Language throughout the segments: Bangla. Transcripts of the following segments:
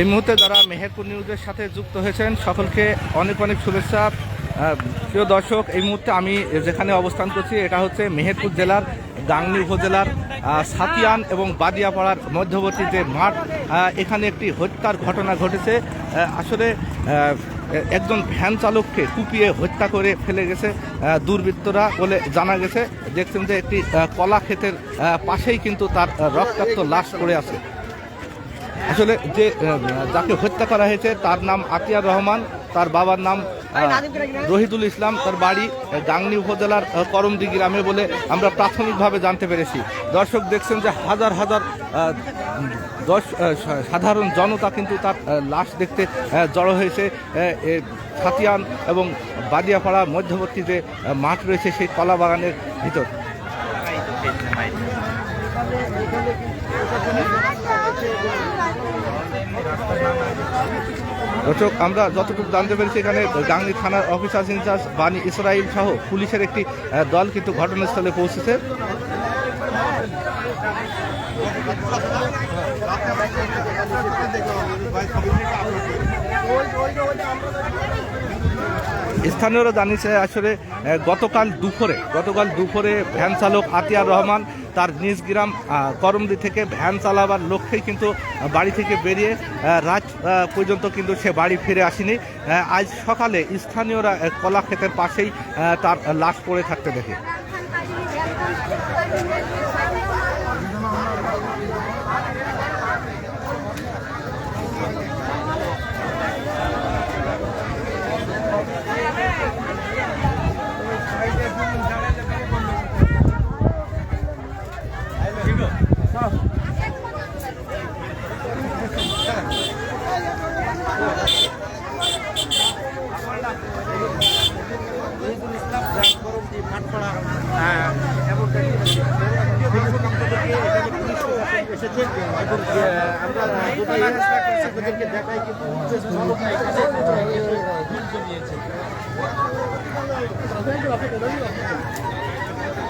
এই মুহূর্তে যারা মেহেরপুর নিউজের সাথে যুক্ত হয়েছেন, সকলকে অনেক অনেক শুভেচ্ছা। প্রিয় দর্শক, এই মুহূর্তে আমি যেখানে অবস্থান করছি, এটা হচ্ছে মেহেরপুর জেলার গাংনী উপজেলার সাতিয়ান এবং বাদিয়াপাড়ার মধ্যবর্তী যে মাঠ এখানে একটি হত্যার ঘটনা ঘটেছে। আসলে একজন ভ্যান চালককে কুপিয়ে হত্যা করে ফেলে গেছে দুর্বৃত্তরা বলে জানা গেছে। দেখছেন যে একটি কলা ক্ষেতের পাশেই কিন্তু তার রক্তাক্ত লাশ পড়ে আছে। আসলে যে যাকে হত্যা করা হয়েছে, তার নাম আতিয়ার রহমান, তার বাবার নাম রহিদুল ইসলাম, তার বাড়ি গাংনী উপজেলার করমদি গ্রামে বলে আমরা প্রাথমিকভাবে জানতে পেরেছি। দর্শক দেখছেন যে হাজার হাজার দশ সাধারণ জনতা কিন্তু তার লাশ দেখতে জড়ো হয়েছে। সাতিয়ান এবং বাদিয়াপাড়া মধ্যবর্তী যে মাঠ রয়েছে, সেই কলা বাগানের ভিতর। দর্শক, আমরা যতটুকু জানতে পেরেছি এখানে গাংনী থানার অফিসার ইনচার্জ বানি ইসরায়েল সহ পুলিশের একটি দল কিন্তু ঘটনাস্থলে পৌঁছেছে। স্থানীয়রা জানিয়েছে আসলে গতকাল দুপুরে গতকাল দুপুরে ভ্যান চালক আতিয়ার রহমান তার নিজ গ্রাম করমদি থেকে ভ্যান চালাবার লক্ষ্যেই কিন্তু বাড়ি থেকে বেরিয়ে রাত পর্যন্ত কিন্তু সে বাড়ি ফিরে আসেনি। আজ সকালে স্থানীয়রা কলাক্ষেতের কলা ক্ষেতের পাশেই তার লাশ পড়ে থাকতে দেখে।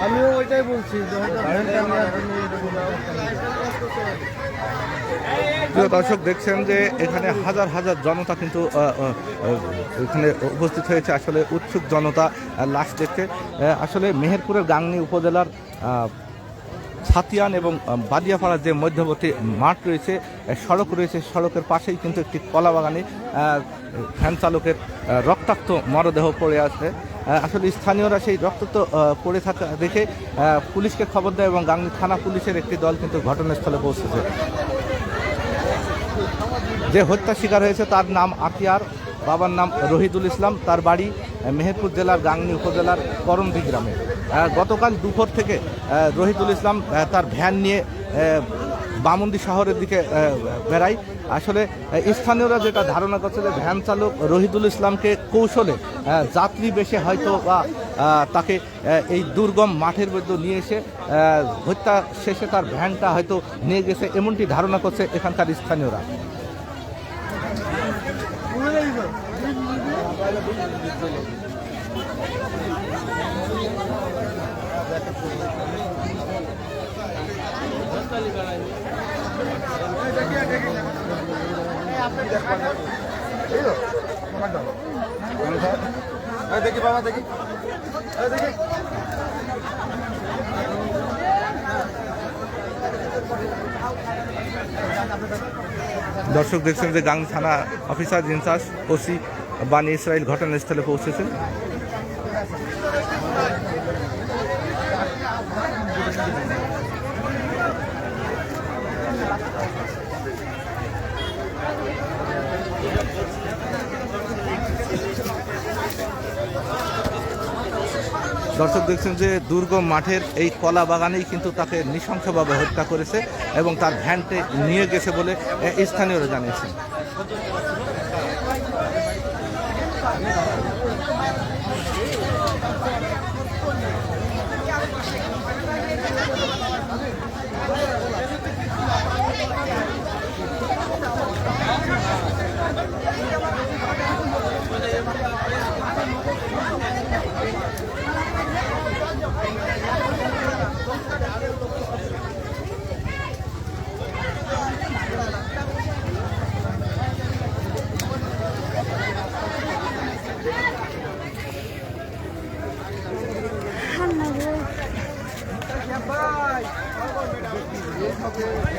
আমিও ওইটাই বলছি প্রিয় দর্শক দেখছেন যে এখানে হাজার হাজার জনতা কিন্তু এখানে উপস্থিত হয়েছে আসলে উৎসুক জনতা লাস্ট লাশ দেখতে। আসলে মেহেরপুরের গাংনি উপজেলার ছাতিয়ান এবং বাদিয়াপাড়ার যে মধ্যবর্তী মাঠ রয়েছে সড়ক রয়েছে, সড়কের পাশেই কিন্তু একটি কলা বাগানে ভ্যান চালকের রক্তাক্ত মরদেহ পড়ে আছে। আসলে স্থানীয়রা সেই রক্তাক্ত পড়ে থাকা দেখে পুলিশকে খবর দেয় এবং গাংনী থানা পুলিশের একটি দল কিন্তু ঘটনাস্থলে পৌঁছেছে। যে হত্যা শিকার হয়েছে তার নাম আতিয়ার, বাবার নাম রহিদুল ইসলাম, তার বাড়ি মেহেরপুর জেলার গাংনী উপজেলার করমদি গ্রামে। গতকাল দুপুর থেকে আহ, রহিদুল ইসলাম তার ভ্যান নিয়ে বামন্দি শহরের দিকে বেড়ায়। আসলে স্থানীয়রা যেটা ধারণা করছে যে ভ্যান চালক রহিদুল ইসলামকে কৌশলে যাত্রী বেশে হয়তো বা তাকে এই দুর্গম মাঠের মধ্যে নিয়ে এসে হত্যা শেষে তার ভ্যানটা হয়তো নিয়ে গেছে এমনটি ধারণা করছে এখানকার স্থানীয়রা। দেখি বাবা দেখি দেখি দর্শক দেখছেন যে গাং থানা officer in charge OC Bani Israel ঘটনাস্থলে পৌঁছেছেন। দর্শক দেখছেন যে দুর্গম মাঠের এই কলা বাগানেই কিন্তু তাকে নৃশংসভাবে হত্যা করেছে এবং তার ভ্যানটে নিয়ে গেছে বলে স্থানীয়রা জানিয়েছেন।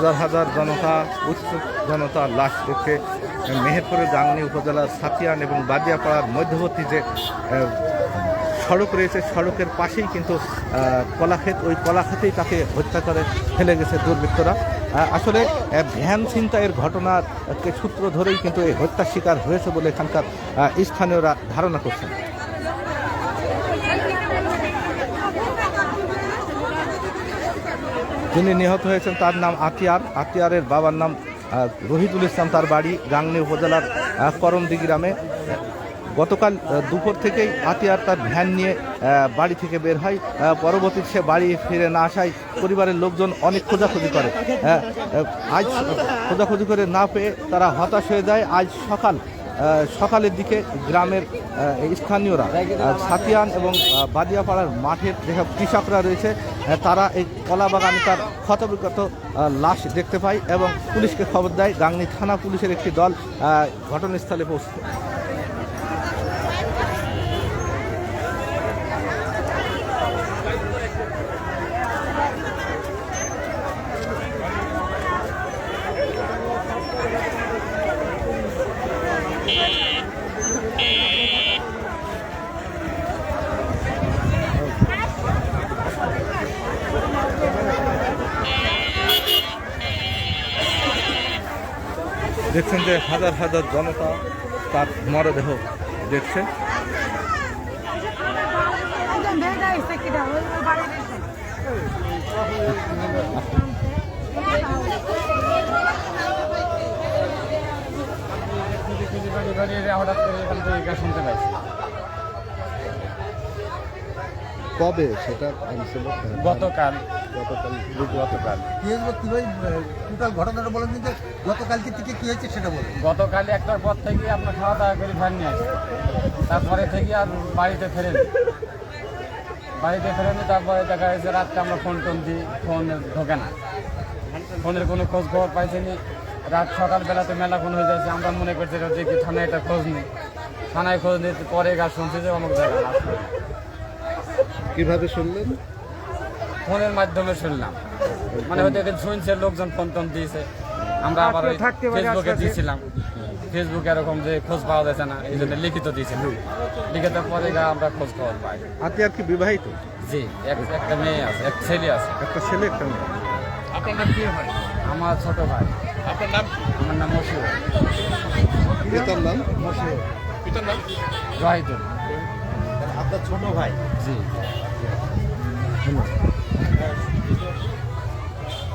হাজার হাজার জনতা উৎসুক জনতা লাশ দেখতে মেহেরপুরের গাংনী উপজেলার সাতিয়ান এবং বাদিয়াপাড়ার মধ্যবর্তী যে সড়ক রয়েছে, সড়কের পাশেই কিন্তু কলাক্ষেত। ওই কলাক্ষেতেই তাকে হত্যা করে ফেলে গেছে দুর্বৃত্তরা। আসলে ভ্যান ছিনতাইয়ের ঘটনাকে সূত্র ধরেই কিন্তু এই হত্যার শিকার হয়েছে বলে এখানকার স্থানীয়রা ধারণা করছেন। যিনি নিহত হয়েছেন তার নাম আতিয়ার। আতিয়ারের বাবার নাম রহিদুল ইসলাম। তার বাড়ি গাংনি উপজেলার করমদি গ্রামে। গতকাল দুপুর থেকেই আতিয়ার তার ভ্যান নিয়ে বাড়ি থেকে বের হয়। আহ, পরবর্তীতে সে বাড়ি ফিরে না আসায় পরিবারের লোকজন অনেক খোঁজাখুঁজি করে। আজ খোঁজাখুঁজি করে না পেয়ে তারা হতাশ হয়ে যায়। আজ সকাল সকালের দিকে গ্রামের স্থানীয়রা সাতিয়ান এবং বাদিয়াপাড়ার মাঠের যেসব কৃষকরা রয়েছে তারা এই কলা বাগানে তার ক্ষতবিক্ষত লাশ দেখতে পায় এবং পুলিশকে খবর দেয়। গাংনি থানা পুলিশের একটি দল ঘটনাস্থলে পৌঁছতে। দেখছেন যে হাজার হাজার জনতা তার মরদেহ দেখছে হঠাৎ করে এখান থেকে শুনতে পাইছি কবে? সেটা গতকাল। গতকাল। গতকাল। কি হয়েছিল? কি ভাই টোটাল ঘটনাটা বলেন যে গতকালকে থেকে কি হয়েছে সেটা বলুন। গতকাল একটার পর থেকে আপনার খাওয়া দাওয়া করে ভ্যান নিয়ে আসি। তারপরে থেকে আর বাড়িতে ফেরেনি বাড়িতে ফেরেনি তারপরে দেখা যাচ্ছে রাতটা আমরা ফোন টোন দিই ফোন ঢোকে না। ফোনের কোনো খোঁজ খবর পাইছিনি রাত সকালবেলাতে মেলা ফোন হয়ে যাচ্ছে। আমরা মনে করছি যে কি থানায় এটা খোঁজ নিই। থানায় খোঁজ নিতে পরে গা শুনছি যে অমুক জায়গায় পড়ে। কীভাবে শুনলেন? ফোনের মাধ্যমে শুনলাম। মানে হয়তো এখানে শুনছে লোকজন ফোন টোন দিয়েছে। আমরা আবার ওই ফেসবুকে দিয়েছিলাম ফেসবুকে এরকম যে খোঁজ পাওয়া যাচ্ছে না এই জন্য লিখিত দিয়েছিলাম লিখিত পরে গা আমরা খোঁজ খবর পাই। আতিয়ার কি বিবাহিত? জি একটা মেয়ে আছে এক ছেলে আছে। একটা ছেলে একটা মেয়ে। আপনার নাম কি হয়? আমার ছোট ভাই। আপনার নাম? আমার নাম মশিউর। পিতার নাম? পিতার নাম? রাহিদুল। আপনার ছোট ভাই? জি।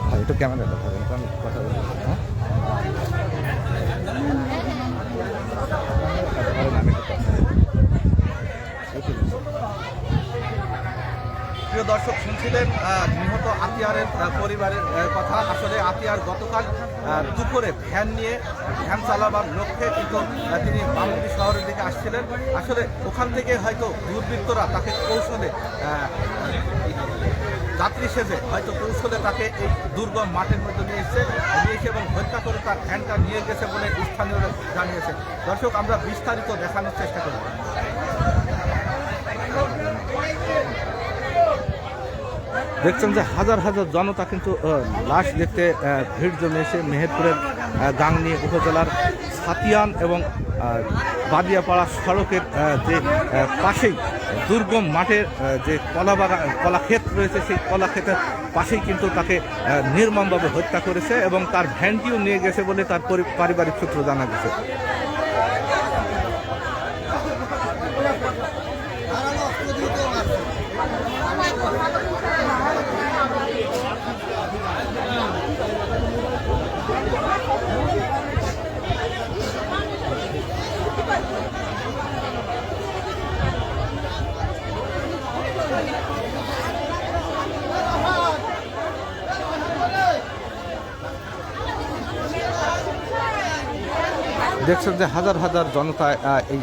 ভাই একটু ক্যামেরা তো আমি কথা বলি হ্যাঁ? প্রিয় দর্শক শুনছিলেন আহ, নিহত আতিয়ারের পরিবারের কথা। আসলে আতিয়ার গতকাল দুপুরে ভ্যান নিয়ে ভ্যান চালাবার লক্ষ্যে কিন্তু তিনি বামুন্দি শহরের দিকে আসছিলেন। আসলে ওখান থেকে হয়তো দুর্বৃত্তরা তাকে কৌশলে যাত্রী সেজে হয়তো কৌশলে তাকে এই দুর্গম মাঠের মধ্যে নিয়ে এসেছে নিয়ে এসে এবং হত্যা করে তার ভ্যানটা নিয়ে গেছে বলে স্থানীয়রা জানিয়েছে দর্শক, আমরা বিস্তারিত দেখানোর চেষ্টা করব। দেখছেন যে হাজার হাজার জনতা কিন্তু লাশ দেখতে ভিড় জমিয়েছে মেহেরপুরের গাংনী উপজেলার সাতিয়ান এবং বাদিয়াপাড়া সড়কের যে পাশেই দুর্গম মাঠের যে কলা বাগান কলাক্ষেত রয়েছে, সেই কলাক্ষেতের পাশেই কিন্তু তাকে নির্মমভাবে হত্যা করেছে এবং তার ভ্যানটিও নিয়ে গেছে বলে তার পরি- পারিবারিক সূত্র জানা গেছে। দেখছেন যে হাজার হাজার জনতা এই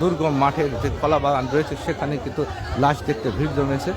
দুর্গম মাঠের যে কলা বাগান রয়েছে, সেখানে কিন্তু লাশ দেখতে ভিড় জমেছে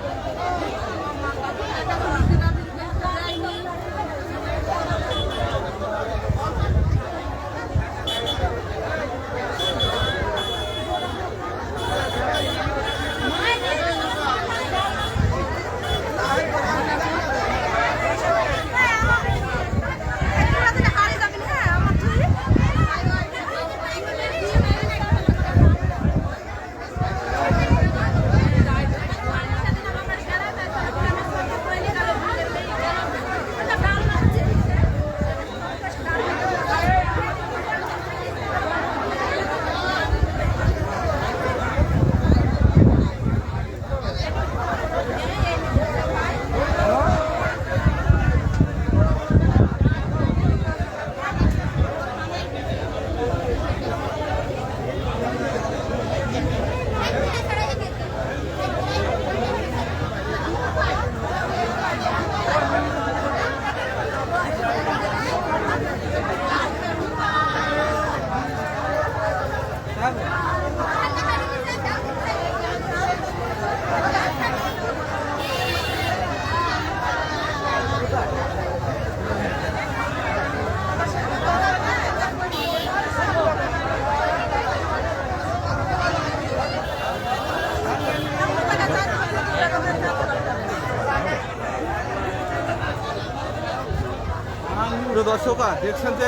প্রিয় দর্শকরা দেখছেন যে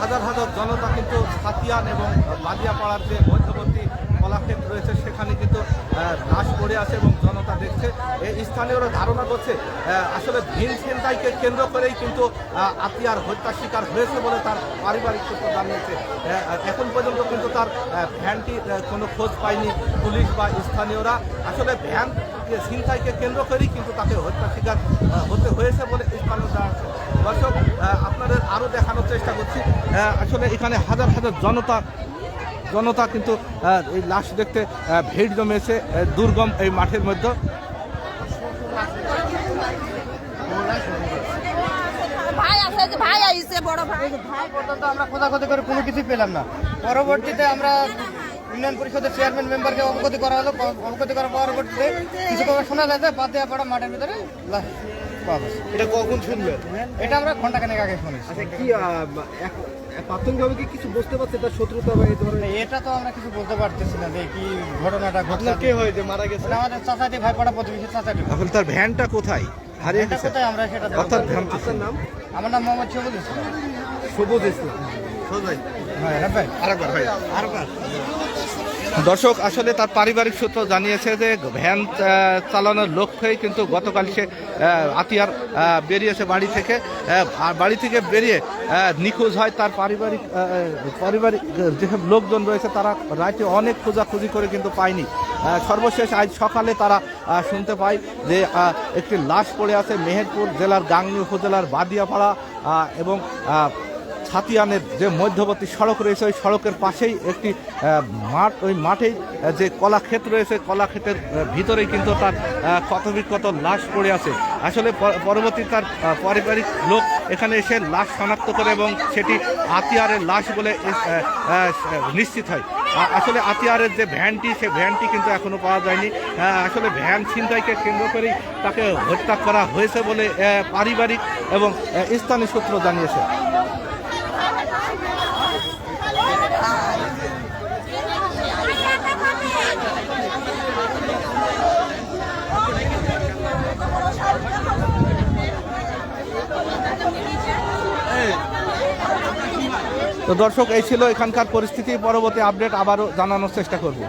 হাজার হাজার জনতা কিন্তু সাতিয়ান এবং বাদিয়াপাড়ার যে মধ্যবর্তী কলাক্ষেত্র রয়েছে, সেখানে কিন্তু লাশ পড়ে আছে এবং জনতা দেখছে। এই স্থানীয়রা ধারণা করছে আসলে ভিন ছিনতাইকে কেন্দ্র করেই কিন্তু আতিয়ার হত্যা শিকার হয়েছে বলে তার পারিবারিক সূত্র জানিয়েছে। এখন পর্যন্ত কিন্তু তার ভ্যানটি কোনো খোঁজ পায়নি পুলিশ বা স্থানীয়রা। আসলে ভ্যান ছিনতাইকে কেন্দ্র করেই কিন্তু তাকে হত্যা শিকার হতে হয়েছে বলে স্থানীয় জানাচ্ছে দর্শক আপনাদের আরও দেখানোর চেষ্টা করছি। আসলে এখানে হাজার হাজার জনতা জনতা কিন্তু এই লাশ দেখতে ভিড় জমেছে দুর্গম এই মাঠের মধ্যে। ভাই আছে যে ভাই আইছে বড় ভাই। ভাই পর্যন্ত আমরা খোঁজাখুঁজি করে কোনো কিছুই পেলাম না। পরবর্তীতে আমরা ইউনিয়ন পরিষদের চেয়ারম্যান মেম্বারকে অবগতি করা হলো। অবগতি করার পরবর্তীতে কিছু কথা শোনা যায় যে বাতিয়া পাড়া মাঠের ভিতরে। লাশ পাওয়া গেছে। এটা কখন শুনলেন এটা আমরা ঘন্টাখানেক আগে শুনেছি। আচ্ছা কি প্রাথমিকভাবে কি কিছু বুঝতে পারছে তার শত্রুতা বা এই ধরনের? এটা তো আমরা কিছু বলতে পারতেছি না যে কি ঘটনাটা আপনার কে হয় যে মারা গেছে? আমাদের চাচাটি ভাই পাড়া প্রতিবেশী চাচাটি। এখন তার ভ্যানটা কোথায়? হারিয়ে এটা কোথায় আমরা সেটা অর্থাৎ ভ্যান আপনার নাম? আমার নাম মোহাম্মদ সবুজ ইসলাম। সবুজ ইসলাম। সোজাই হ্যাঁ হ্যাঁ ভাই আরেকবার ভাই। আরেকবার। দর্শক, আসলে তার পারিবারিক সূত্র জানিয়েছে যে ভ্যান চালানোর লক্ষ্যেই কিন্তু গতকাল সে আতিয়ার বেরিয়েছে বাড়ি থেকে। বাড়ি থেকে বেরিয়ে নিখোঁজ হয় তার পারিবারিক পারিবারিক যেসব লোকজন রয়েছে তারা রাতে অনেক খোঁজাখুঁজি করে কিন্তু পায়নি। সর্বশেষ আজ সকালে তারা শুনতে পায় যে একটি লাশ পড়ে আছে মেহেরপুর জেলার গাংনী উপজেলার বাদিয়াপাড়া এবং ছাতিয়ানের যে মধ্যবর্তী সড়ক রয়েছে ওই সড়কের পাশেই একটি মাঠ ওই মাঠেই যে কলাক্ষেত রয়েছে কলাক্ষেতের ভিতরেই কিন্তু তার আহ, ক্ষতবিক্ষত লাশ পড়ে আছে। আসলে পরবর্তী তার পারিবারিক লোক এখানে এসে লাশ শনাক্ত করে এবং সেটি আতিয়ারের লাশ বলে নিশ্চিত হয়। আসলে আতিয়ারের যে ভ্যানটি সে ভ্যানটি কিন্তু এখনও পাওয়া যায়নি। আসলে ভ্যান ছিনতাইকে কেন্দ্র করেই তাকে হত্যা করা হয়েছে বলে পারিবারিক এবং স্থানীয় সূত্র জানিয়েছে। তো দর্শক এই ছিল এখানকার পরিস্থিতি। পরবর্তী আপডেট আবারও জানানোর চেষ্টা করব।